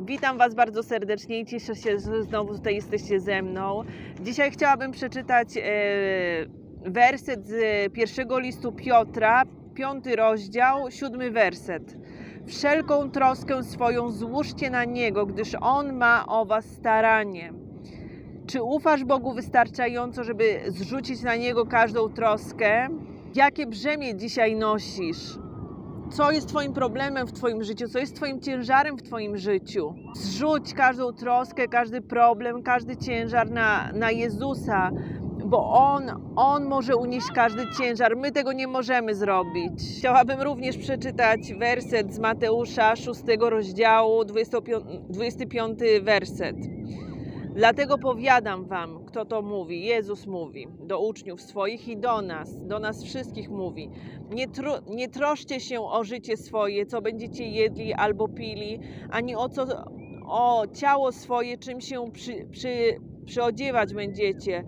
Witam Was bardzo serdecznie i cieszę się, że znowu tutaj jesteście ze mną. Dzisiaj chciałabym przeczytać e, werset z pierwszego listu Piotra, piąty rozdział, siódmy werset. Wszelką troskę swoją złóżcie na Niego, gdyż On ma o Was staranie. Czy ufasz Bogu wystarczająco, żeby zrzucić na Niego każdą troskę? Jakie brzemię dzisiaj nosisz? Co jest Twoim problemem w Twoim życiu, co jest Twoim ciężarem w Twoim życiu. Zrzuć każdą troskę, każdy problem, każdy ciężar na, na Jezusa, bo On, On może unieść każdy ciężar. My tego nie możemy zrobić. Chciałabym również przeczytać werset z Mateusza 6 rozdziału, 25, 25 werset. Dlatego powiadam wam, kto to mówi. Jezus mówi do uczniów swoich i do nas, do nas wszystkich mówi. Nie, tro, nie troszcie się o życie swoje, co będziecie jedli albo pili, ani o, co, o ciało swoje, czym się przy, przy, przyodziewać będziecie.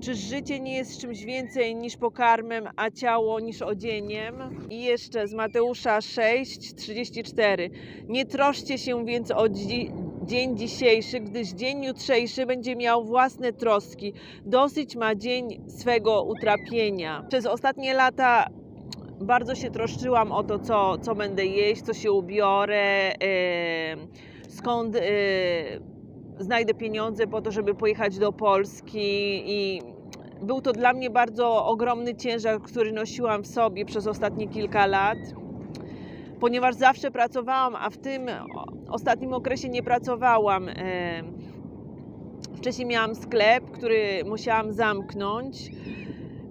Czyż życie nie jest czymś więcej niż pokarmem, a ciało niż odzieniem? I jeszcze z Mateusza 6, 34. Nie troszcie się więc o dzi- dzień dzisiejszy, gdyż dzień jutrzejszy będzie miał własne troski. Dosyć ma dzień swego utrapienia. Przez ostatnie lata bardzo się troszczyłam o to, co, co będę jeść, co się ubiorę, e, skąd e, znajdę pieniądze po to, żeby pojechać do Polski i był to dla mnie bardzo ogromny ciężar, który nosiłam w sobie przez ostatnie kilka lat ponieważ zawsze pracowałam, a w tym ostatnim okresie nie pracowałam. Wcześniej miałam sklep, który musiałam zamknąć,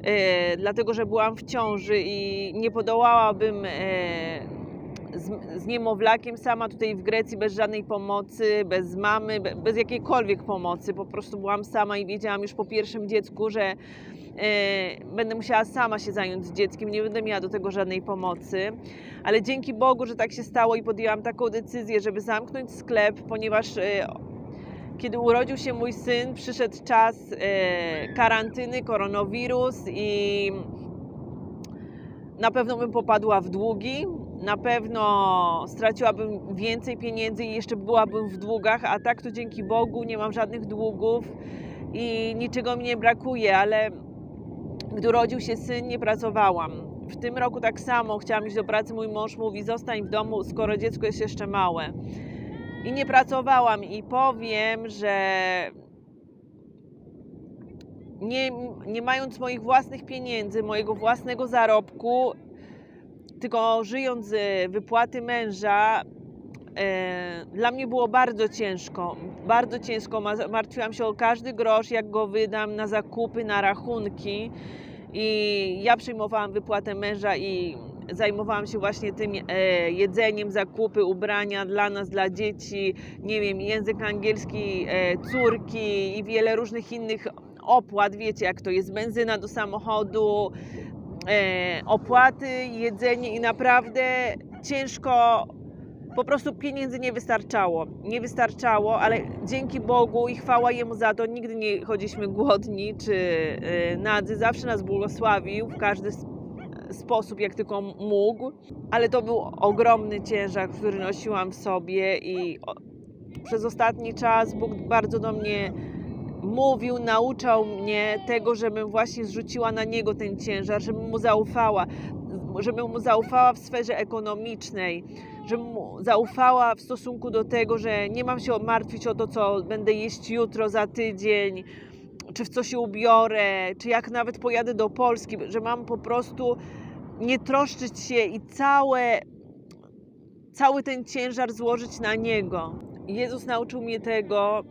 e, dlatego że byłam w ciąży i nie podołałabym e, z, z niemowlakiem sama tutaj w Grecji bez żadnej pomocy, bez mamy, be- bez jakiejkolwiek pomocy. Po prostu byłam sama i wiedziałam już po pierwszym dziecku, że e, będę musiała sama się zająć dzieckiem, nie będę miała do tego żadnej pomocy. Ale dzięki Bogu, że tak się stało i podjęłam taką decyzję, żeby zamknąć sklep, ponieważ e, kiedy urodził się mój syn, przyszedł czas e, karantyny, koronawirus i na pewno bym popadła w długi, na pewno straciłabym więcej pieniędzy i jeszcze byłabym w długach, a tak to dzięki Bogu nie mam żadnych długów i niczego mi nie brakuje, ale gdy urodził się syn, nie pracowałam. W tym roku tak samo chciałam iść do pracy. Mój mąż mówi: Zostań w domu, skoro dziecko jest jeszcze małe. I nie pracowałam, i powiem, że nie, nie mając moich własnych pieniędzy, mojego własnego zarobku, tylko żyjąc z wypłaty męża, e, dla mnie było bardzo ciężko. Bardzo ciężko. Ma- Martwiłam się o każdy grosz, jak go wydam na zakupy, na rachunki. I ja przyjmowałam wypłatę męża i zajmowałam się właśnie tym e, jedzeniem, zakupy, ubrania dla nas, dla dzieci, nie wiem, język angielski, e, córki i wiele różnych innych opłat. Wiecie, jak to jest benzyna do samochodu, opłaty, jedzenie i naprawdę ciężko, po prostu pieniędzy nie wystarczało. Nie wystarczało, ale dzięki Bogu i chwała Jemu za to, nigdy nie chodziliśmy głodni czy e, nadzy, zawsze nas błogosławił w każdy sposób, jak tylko mógł, ale to był ogromny ciężar, który nosiłam w sobie i przez ostatni czas Bóg bardzo do mnie mówił, nauczał mnie tego, żebym właśnie zrzuciła na Niego ten ciężar, żebym Mu zaufała, żebym Mu zaufała w sferze ekonomicznej, żebym Mu zaufała w stosunku do tego, że nie mam się martwić o to, co będę jeść jutro, za tydzień, czy w co się ubiorę, czy jak nawet pojadę do Polski, że mam po prostu nie troszczyć się i całe, cały ten ciężar złożyć na Niego. Jezus nauczył mnie tego,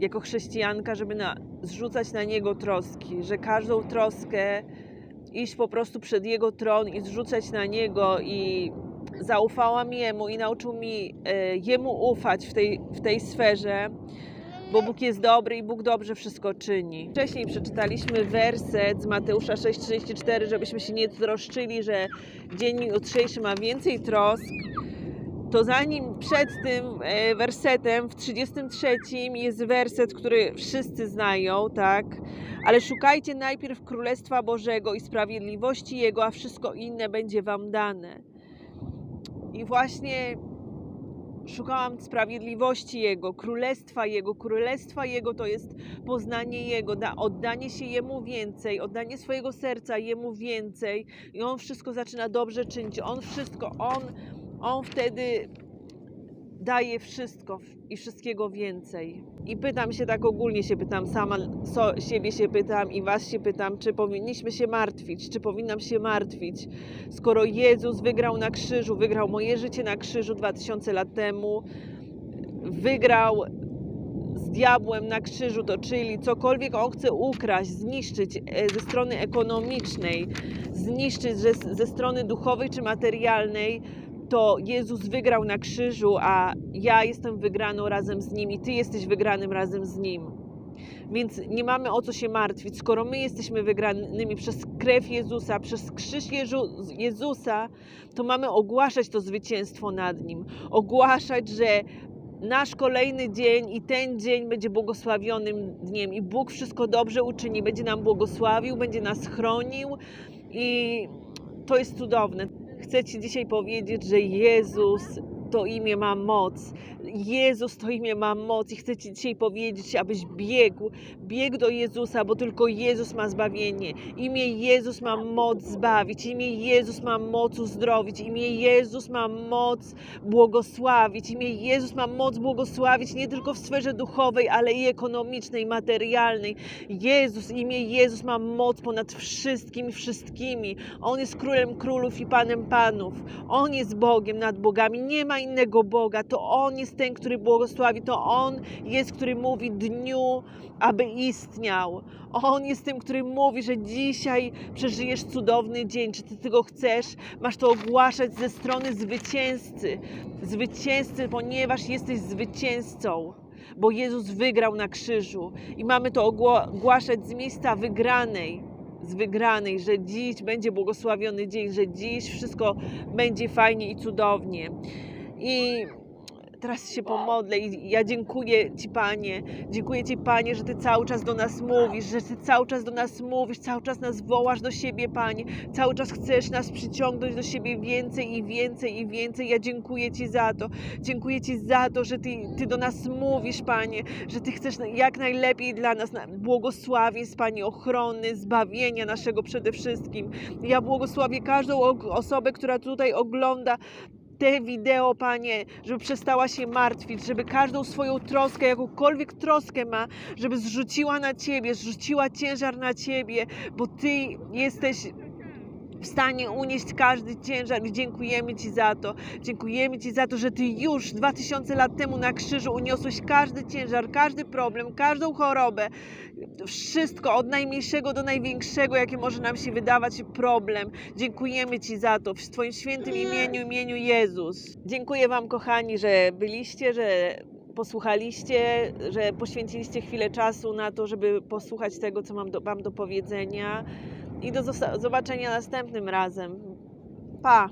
jako chrześcijanka, żeby na, zrzucać na Niego troski, że każdą troskę iść po prostu przed Jego tron i zrzucać na Niego i zaufałam Jemu i nauczył mi e, Jemu ufać w tej, w tej sferze, bo Bóg jest dobry i Bóg dobrze wszystko czyni. Wcześniej przeczytaliśmy werset z Mateusza 6,34, żebyśmy się nie troszczyli, że dzień jutrzejszy ma więcej trosk, to zanim przed tym e, wersetem w 33 jest werset, który wszyscy znają, tak? Ale szukajcie najpierw Królestwa Bożego i sprawiedliwości Jego, a wszystko inne będzie Wam dane. I właśnie szukałam sprawiedliwości Jego, królestwa Jego. Królestwa Jego to jest poznanie Jego, da, oddanie się Jemu więcej, oddanie swojego serca Jemu więcej i On wszystko zaczyna dobrze czynić. On wszystko, On, on wtedy daje wszystko i wszystkiego więcej. I pytam się tak ogólnie się pytam, sama so, siebie się pytam i was się pytam, czy powinniśmy się martwić, czy powinnam się martwić, skoro Jezus wygrał na krzyżu, wygrał moje życie na krzyżu 2000 lat temu, wygrał z diabłem na krzyżu, to czyli cokolwiek on chce ukraść, zniszczyć e, ze strony ekonomicznej, zniszczyć ze, ze strony duchowej czy materialnej, to Jezus wygrał na krzyżu, a ja jestem wygraną razem z Nim i Ty jesteś wygranym razem z Nim. Więc nie mamy o co się martwić. Skoro my jesteśmy wygranymi przez krew Jezusa, przez krzyż Jezu- Jezusa, to mamy ogłaszać to zwycięstwo nad Nim. Ogłaszać, że nasz kolejny dzień i ten dzień będzie błogosławionym dniem i Bóg wszystko dobrze uczyni, będzie nam błogosławił, będzie nas chronił i to jest cudowne. Chcę Ci dzisiaj powiedzieć, że Jezus to imię ma moc. Jezus to imię ma moc i chcę Ci dzisiaj powiedzieć, abyś biegł, biegł do Jezusa, bo tylko Jezus ma zbawienie. Imię Jezus ma moc zbawić, imię Jezus ma moc uzdrowić, imię Jezus ma moc błogosławić, imię Jezus ma moc błogosławić nie tylko w sferze duchowej, ale i ekonomicznej, materialnej. Jezus, imię Jezus ma moc ponad wszystkim, wszystkimi. On jest królem królów i panem panów. On jest Bogiem nad bogami. Nie ma innego Boga. To On jest ten, który błogosławi. To On jest, który mówi dniu, aby istniał. On jest tym, który mówi, że dzisiaj przeżyjesz cudowny dzień. Czy ty tego chcesz? Masz to ogłaszać ze strony zwycięzcy. Zwycięzcy, ponieważ jesteś zwycięzcą. Bo Jezus wygrał na krzyżu i mamy to ogłaszać z miejsca wygranej z wygranej, że dziś będzie błogosławiony dzień, że dziś wszystko będzie fajnie i cudownie. I teraz się pomodlę i ja dziękuję Ci, Panie. Dziękuję Ci, Panie, że Ty cały czas do nas mówisz, że Ty cały czas do nas mówisz, cały czas nas wołasz do siebie, Panie. Cały czas chcesz nas przyciągnąć do siebie więcej i więcej i więcej. Ja dziękuję Ci za to. Dziękuję Ci za to, że Ty, ty do nas mówisz, Panie, że Ty chcesz jak najlepiej dla nas na- błogosławieństw, Panie, ochrony, zbawienia naszego przede wszystkim. Ja błogosławię każdą osobę, która tutaj ogląda te wideo, Panie, żeby przestała się martwić, żeby każdą swoją troskę, jakąkolwiek troskę ma, żeby zrzuciła na Ciebie, zrzuciła ciężar na Ciebie, bo Ty jesteś w stanie unieść każdy ciężar i dziękujemy Ci za to. Dziękujemy Ci za to, że Ty już 2000 lat temu na krzyżu uniosłeś każdy ciężar, każdy problem, każdą chorobę, wszystko od najmniejszego do największego, jakie może nam się wydawać problem. Dziękujemy Ci za to w Twoim świętym imieniu, imieniu Jezus. Dziękuję Wam, kochani, że byliście, że posłuchaliście, że poświęciliście chwilę czasu na to, żeby posłuchać tego, co mam do, Wam do powiedzenia. I do zobaczenia następnym razem. Pa!